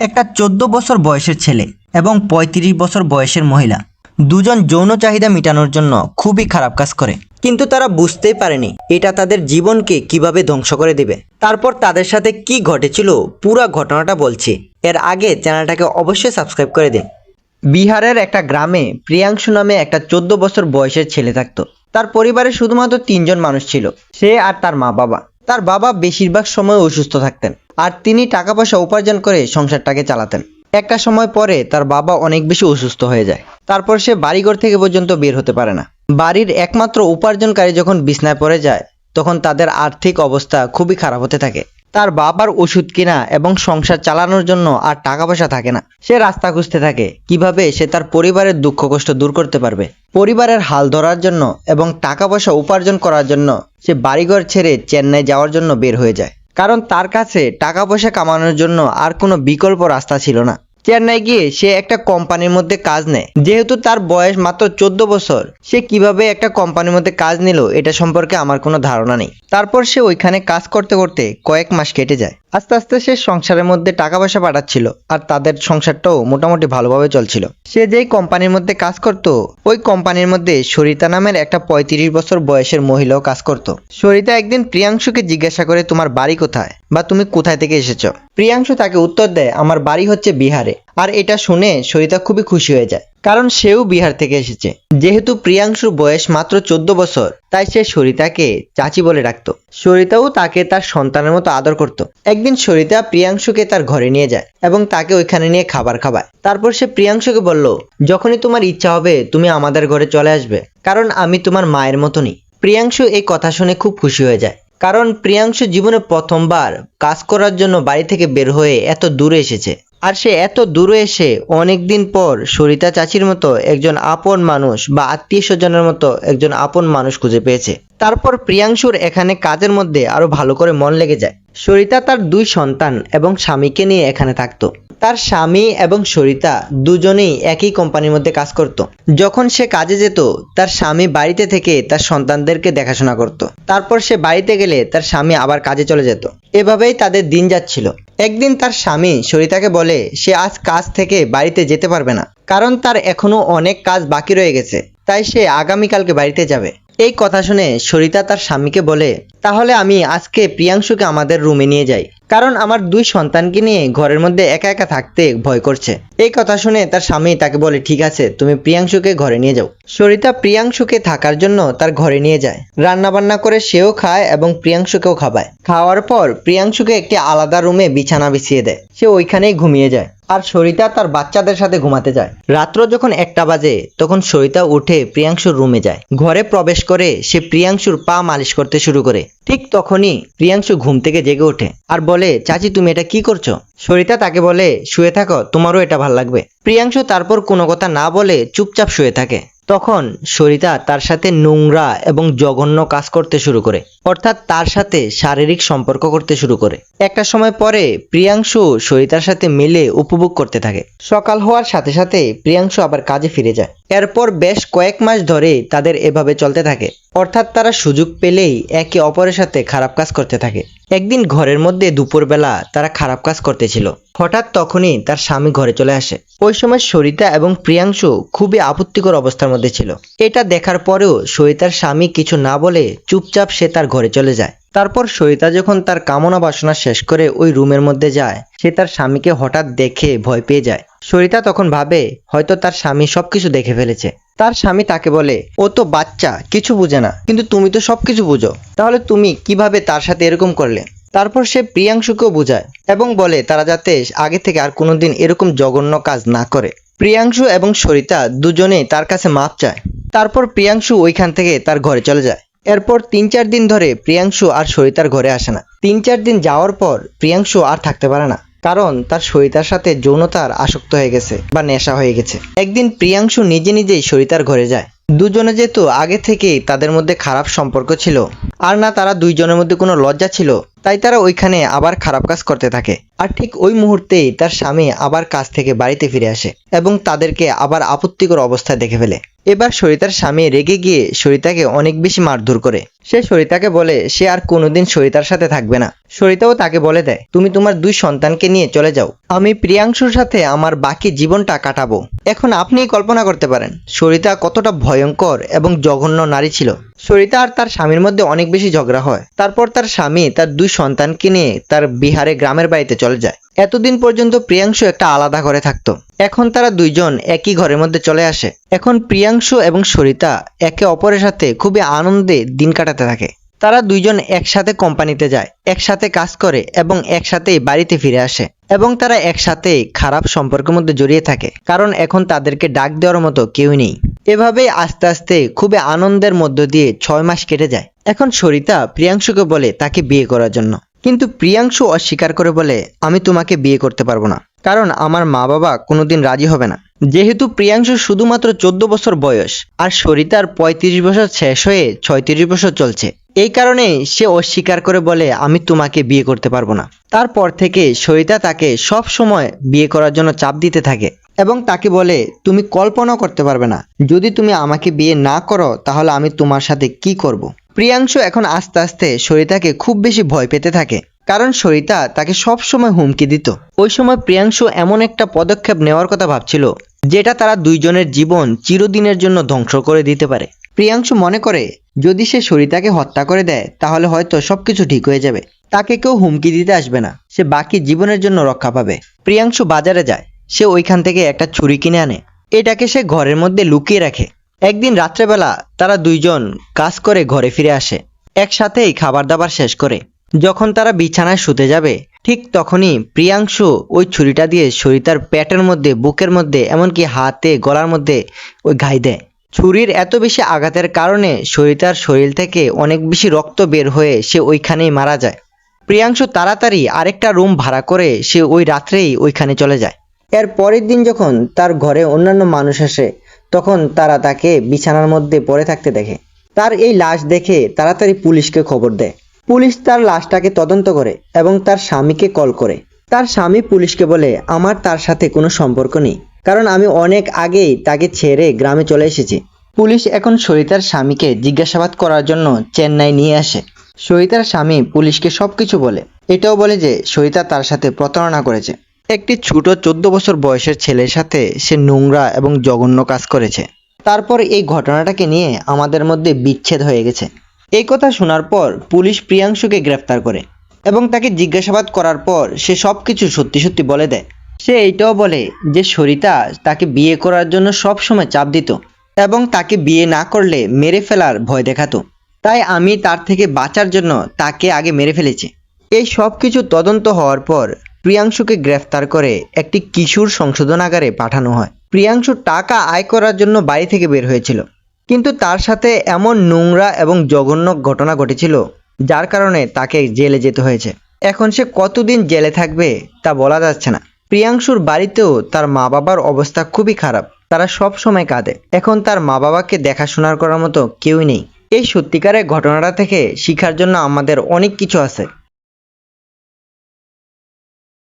একটা চোদ্দ বছর বয়সের ছেলে এবং ৩৫ বছর বয়সের মহিলা। দুজন যৌন চাহিদা মেটানোর জন্য খুবই খারাপ কাজ করে। কিন্তু তারা বুঝতেই পারেনি এটা তাদের জীবনকে কীভাবে ধ্বংস করে দেবে। তারপর তাদের সাথে কি ঘটেছিল পুরো ঘটনাটা বলছি। এর আগে চ্যানেলটাকে অবশ্যই সাবস্ক্রাইব করে দিন। বিহারের একটা গ্রামে প্রিয়াংশু নামে একটা চোদ্দ বছর বয়সের ছেলে থাকতো। তার পরিবারে শুধুমাত্র তিনজন মানুষ ছিল, সে আর তার মা বাবা তার বাবা বেশিরভাগ সময় অসুস্থ থাকতেন। আর তিনি টাকা পয়সা উপার্জন করে সংসারটাকে চালাতেন। একটা সময় পরে তার বাবা অনেক বেশি অসুস্থ হয়ে যায়। তারপর সে বাড়িঘর থেকে পর্যন্ত বের হতে পারে না। বাড়ির একমাত্র উপার্জনকারী যখন বিছনায় পড়ে যায়, তখন তাদের আর্থিক অবস্থা খুবই খারাপ হতে থাকে। তার বাবার ওষুধ কিনা এবং সংসার চালানোর জন্য আর টাকা পয়সা থাকে না। সে রাস্তা খুঁজতে থাকে, কীভাবে সে তার পরিবারের দুঃখ কষ্ট দূর করতে পারবে। পরিবারের হাল ধরার জন্য এবং টাকা পয়সা উপার্জন করার জন্য সে বাড়িঘর ছেড়ে চেন্নাই যাওয়ার জন্য বের হয়ে যায়। কারণ তার কাছে টাকা পয়সা কামানোর জন্য আর কোনো বিকল্প রাস্তা ছিল না। চেন্নাই গিয়ে সে একটা কোম্পানির মধ্যে কাজ নেয়। যেহেতু তার বয়স মাত্র চোদ্দ বছর, সে কীভাবে একটা কোম্পানির মধ্যে কাজ নিল এটা সম্পর্কে আমার কোনো ধারণা নেই। তারপর সে ওইখানে কাজ করতে করতে কয়েক মাস কেটে যায়। আস্তে আস্তে সে সংসারের মধ্যে টাকা পয়সা পাঠাচ্ছিল আর তাদের সংসারটাও মোটামুটি ভালোভাবে চলছিল। সে যেই কোম্পানির মধ্যে কাজ করত, ওই কোম্পানির মধ্যে সরিতা নামের একটা পঁয়ত্রিশ বছর বয়সের মহিলাও কাজ করত। সরিতা একদিন প্রিয়াংশুকে জিজ্ঞাসা করে, তোমার বাড়ি কোথায়? বা তুমি কোথায় থেকে এসেছ? প্রিয়াংশু তাকে উত্তর দেয়, আমার বাড়ি হচ্ছে বিহারে। আর এটা শুনে সরিতা খুবই খুশি হয়ে যায়, কারণ সেও বিহার থেকে এসেছে। যেহেতু প্রিয়াংশুর বয়স মাত্র চোদ্দ বছর, তাই সে সরিতাকে চাচি বলে ডাকতো সরিতাও তাকে তার সন্তানের মতো আদর করত। একদিন সরিতা প্রিয়াংশুকে তার ঘরে নিয়ে যায় এবং তাকে ওইখানে নিয়ে খাবার খাওয়ায়। তারপর সে প্রিয়াংশুকে বলল, যখনই তোমার ইচ্ছা হবে, তুমি আমাদের ঘরে চলে আসবে, কারণ আমি তোমার মায়ের মতনই। প্রিয়াংশু এই কথা শুনে খুব খুশি হয়ে যায়। কারণ প্রিয়াংশু জীবনে প্রথমবার কাজ করার জন্য বাড়ি থেকে বের হয়ে এত দূরে এসেছে। আর সে এত দূরে এসে অনেকদিন পর সরিতা চাচির মতো একজন আপন মানুষ বা আত্মীয় স্বজনের মতো একজন আপন মানুষ খুঁজে পেয়েছে। তারপর প্রিয়াংশুর এখানে কাজের মধ্যে আরও ভালো করে মন লেগে যায়। সরিতা তার দুই সন্তান এবং স্বামীকে নিয়ে এখানে থাকতো। তার স্বামী এবং সরিতা দুজনেই একই কোম্পানির মধ্যে কাজ করত। যখন সে কাজে যেত, তার স্বামী বাড়িতে থেকে তার সন্তানদেরকে দেখাশোনা করত। তারপর সে বাড়িতে গেলে তার স্বামী আবার কাজে চলে যেত। এভাবেই তাদের দিন যাচ্ছিল। একদিন তার স্বামী সরিতাকে বলে, সে আজ কাজ থেকে বাড়িতে যেতে পারবে না। কারণ তার এখনও অনেক কাজ বাকি রয়ে গেছে। তাই সে আগামীকালকে বাড়িতে যাবে। এই কথা শুনে সরিতা তার স্বামীকে বলে, তাহলে আমি আজকে প্রিয়াংশুকে আমাদের রুমে নিয়ে যাই। কারণ আমার দুই সন্তানকে নিয়ে ঘরের মধ্যে একা একা থাকতে ভয় করছে। এই কথা শুনে তার স্বামী তাকে বলে, ঠিক আছে, তুমি প্রিয়াংশুকে ঘরে নিয়ে যাও। সরিতা প্রিয়াংশুকে থাকার জন্য তার ঘরে নিয়ে যায়। রান্না বান্না করে সেও খায় এবং প্রিয়াংশুকেও খাওয়ায় খাওয়ার পর প্রিয়াংশুকে একটি আলাদা রুমে বিছানা বিছিয়ে দেয়। সে ওইখানেই ঘুমিয়ে যায়। আর সরিতা তার বাচ্চাদের সাথে ঘুমাতে যায়। রাত্র যখন একটা বাজে, তখন সরিতা উঠে প্রিয়াংশুর রুমে যায়। ঘরে প্রবেশ করে সে প্রিয়াংশুর পা মালিশ করতে শুরু করে। ঠিক তখনই প্রিয়াংশু ঘুম থেকে জেগে ওঠে আর বলে, চাচি, তুমি এটা কি করছ? সরিতা তাকে বলে, শুয়ে থাকো, তোমারও এটা ভালো লাগবে। প্রিয়াংশু তারপর কোনো কথা না বলে চুপচাপ শুয়ে থাকে। তখন সরিতা তার সাথে নোংরা এবং জঘন্য কাজ করতে শুরু করে। অর্থাৎ তার সাথে শারীরিক সম্পর্ক করতে শুরু করে। একটা সময় পরে প্রিয়াংশু সরিতার সাথে মিলে উপভোগ করতে থাকে। সকাল হওয়ার সাথে সাথে প্রিয়াংশু আবার কাজে ফিরে যায়। এরপর বেশ কয়েক মাস ধরে তাদের এভাবে চলতে থাকে। অর্থাৎ তারা সুযোগ পেলেই একে অপরের সাথে খারাপ কাজ করতে থাকে। একদিন ঘরের মধ্যে দুপুরবেলা তারা খারাপ কাজ করতেছিল। হঠাৎ তখনই তার স্বামী ঘরে চলে আসে। ওই সময় সরিতা এবং প্রিয়াংশু খুবই আপত্তিকর অবস্থার মধ্যে ছিল। এটা দেখার পরেও সরিতার স্বামী কিছু না বলে চুপচাপ সে তার ঘরে চলে যায়। তারপর সরিতা যখন তার কামনা বাসনা শেষ করে ওই রুমের মধ্যে যায়, সে তার স্বামীকে হঠাৎ দেখে ভয় পেয়ে যায়। সরিতা তখন ভাবে, হয়তো তার স্বামী সবকিছু দেখে ফেলেছে। তার স্বামী তাকে বলে, ও তো বাচ্চা, কিছু বুঝে না, কিন্তু তুমি তো সবকিছু বুঝো। তাহলে তুমি কীভাবে তার সাথে এরকম করলে? তারপর সে প্রিয়াংশুকেও বোঝায় এবং বলে, তারা যাতে আগে থেকে আর কোনোদিন এরকম জঘন্য কাজ না করে। প্রিয়াংশু এবং সরিতা দুজনেই তার কাছে মাপ চায়। তারপর প্রিয়াংশু ওইখান থেকে তার ঘরে চলে যায়। এরপর তিন চার দিন ধরে প্রিয়াংশু আর সরিতার ঘরে আসে না। তিন চার দিন যাওয়ার পর প্রিয়াংশু আর থাকতে পারে না। কারণ তার সরিতার সাথে যৌনতার আসক্ত হয়ে গেছে বা নেশা হয়ে গেছে। একদিন প্রিয়াংশু নিজে নিজেই সরিতার ঘরে যায়। দুজনে যেহেতু আগে থেকেই তাদের মধ্যে খারাপ সম্পর্ক ছিল, আর না তারা দুইজনের মধ্যে কোনো লজ্জা ছিল, তাই তারা ওইখানে আবার খারাপ কাজ করতে থাকে। আর ঠিক ওই মুহূর্তেই তার স্বামী আবার কাজ থেকে বাড়িতে ফিরে আসে এবং তাদেরকে আবার আপত্তিকর অবস্থায় দেখে ফেলে। এবার সরিতার স্বামী রেগে গিয়ে সরিতাকে অনেক বেশি মারধর করে। সে সরিতাকে বলে, সে আর কোনোদিন সরিতার সাথে থাকবে না। সরিতাও তাকে বলে দেয়, তুমি তোমার দুই সন্তানকে নিয়ে চলে যাও। আমি প্রিয়াংশুর সাথে আমার বাকি জীবনটা কাটাবো। এখন আপনি কল্পনা করতে পারেন, সরিতা কতটা ভয়ঙ্কর এবং জঘন্য নারী ছিল। সরিতা আর তার স্বামীর মধ্যে অনেক বেশি ঝগড়া হয়। তারপর তার স্বামী তার দুই সন্তানকে নিয়ে তার বিহারে গ্রামের বাড়িতে চলে যায়। এতদিন পর্যন্ত প্রিয়াংশু একটা আলাদা ঘরে থাকতো। এখন তারা দুইজন একই ঘরের মধ্যে চলে আসে। এখন প্রিয়াংশু এবং সরিতা একে অপরের সাথে খুবই আনন্দে দিন কাটাতে থাকে। তারা দুইজন একসাথে কোম্পানিতে যায়, একসাথে কাজ করে এবং একসাথেই বাড়িতে ফিরে আসে। এবং তারা একসাথে খারাপ সম্পর্কের মধ্যে জড়িয়ে থাকে, কারণ এখন তাদেরকে ডাক দেওয়ার মতো কেউ নেই। এভাবেই আস্তে আস্তে খুবই আনন্দের মধ্য দিয়ে ছয় মাস কেটে যায়। এখন সরিতা প্রিয়াংশুকে বলে তাকে বিয়ে করার জন্য। কিন্তু প্রিয়াংশু অস্বীকার করে বলে, আমি তোমাকে বিয়ে করতে পারব না, কারণ আমার মা বাবা কোনোদিন রাজি হবে না। যেহেতু প্রিয়াংশু শুধুমাত্র চোদ্দ বছর বয়স, আর সরিতার পঁয়ত্রিশ বছর শেষ হয়ে ছয়ত্রিশ বছর চলছে এই কারণে সে অস্বীকার করে বলে, আমি তোমাকে বিয়ে করতে পারব না। তারপর থেকে সরিতা তাকে সব সময় বিয়ে করার জন্য চাপ দিতে থাকে এবং তাকে বলে, তুমি কল্পনা করতে পারবে না। যদি তুমি আমাকে বিয়ে না করো, তাহলে আমি তোমার সাথে কি করব। প্রিয়াংশু এখন আস্তে আস্তে সরিতাকে খুব বেশি ভয় পেতে থাকে, কারণ সরিতা তাকে সব সময় হুমকি দিত। ওই সময় প্রিয়াংশু এমন একটা পদক্ষেপ নেওয়ার কথা ভাবছিল, যেটা তারা দুইজনের জীবন চিরদিনের জন্য ধ্বংস করে দিতে পারে। প্রিয়াংশু মনে করে যদি সে সরিতাকে হত্যা করে দেয়, তাহলে হয়তো সবকিছু ঠিক হয়ে যাবে। তাকে কেউ হুমকি দিতে আসবে না। সে বাকি জীবনের জন্য রক্ষা পাবে। প্রিয়াংশু বাজারে যায়। সে ওইখান থেকে একটা ছুরি কিনে আনে। এটাকে সে ঘরের মধ্যে লুকিয়ে রাখে। একদিন রাত্রেবেলা তারা দুইজন কাজ করে ঘরে ফিরে আসে। একসাথেই খাবার দাবার শেষ করে। যখন তারা বিছানায় শুতে যাবে, ঠিক তখনই প্রিয়াংশু ওই ছুরিটা দিয়ে সরিতার পেটের মধ্যে, বুকের মধ্যে, এমনকি হাতে, গলার মধ্যে ওই ঘাই দেয়। ছুরির এত বেশি আঘাতের কারণে সরিতার শরীর থেকে অনেক বেশি রক্ত বের হয়ে সে ওইখানেই মারা যায়। প্রিয়াংশু তাড়াতাড়ি আরেকটা রুম ভাড়া করে সে ওই রাত্রেই ওইখানে চলে যায়। এর পরের দিন যখন তার ঘরে অন্যান্য মানুষ আসে, তখন তারা তাকে বিছানার মধ্যে পড়ে থাকতে দেখে। তার এই লাশ দেখে তাড়াতাড়ি পুলিশকে খবর দেয়। পুলিশ তার লাশটাকে তদন্ত করে এবং তার স্বামীকে কল করে। তার স্বামী পুলিশকে বলে, আমার তার সাথে কোনো সম্পর্ক নেই। কারণ আমি অনেক আগেই তাকে ছেড়ে গ্রামে চলে এসেছি। পুলিশ এখন সরিতার স্বামীকে জিজ্ঞাসাবাদ করার জন্য চেন্নাই নিয়ে আসে। সরিতার স্বামী পুলিশকে সবকিছু বলে। এটাও বলে যে সরিতা তার সাথে প্রতারণা করেছে। একটি ছোট চোদ্দ বছর বয়সের ছেলের সাথে সে নোংরা এবং জঘন্য কাজ করেছে। তারপর এই ঘটনাটাকে নিয়ে আমাদের মধ্যে বিচ্ছেদ হয়ে গেছে। এই কথা শোনার পর পুলিশ প্রিয়াংশুকে গ্রেফতার করে এবং তাকে জিজ্ঞাসাবাদ করার পর সে সব কিছু সত্যি সত্যি বলে দেয়। সে এইটাও বলে যে সরিতা তাকে বিয়ে করার জন্য সব সময় চাপ দিত এবং তাকে বিয়ে না করলে মেরে ফেলার ভয় দেখাতো। তাই আমি তার থেকে বাঁচার জন্য তাকে আগে মেরে ফেলেছি। এই সব কিছু তদন্ত হওয়ার পর প্রিয়াংশুকে গ্রেফতার করে একটি কিশোর সংশোধনাগারে পাঠানো হয়। প্রিয়াংশু টাকা আয় করার জন্য বাড়ি থেকে বের হয়েছিল। কিন্তু তার সাথে এমন নোংরা এবং জঘন্য ঘটনা ঘটেছিল, যার কারণে তাকে জেলে যেতে হয়েছে। এখন সে কতদিন জেলে থাকবে তা বলা যাচ্ছে না। প্রিয়াংশুর বাড়িতেও তার মা বাবার অবস্থা খুবই খারাপ। তারা সব সময় কাঁদে। এখন তার মা বাবাকে দেখাশোনার করার মতো কেউই নেই। এই সত্যিকারের ঘটনাটা থেকে শিখার জন্য আমাদের অনেক কিছু আছে।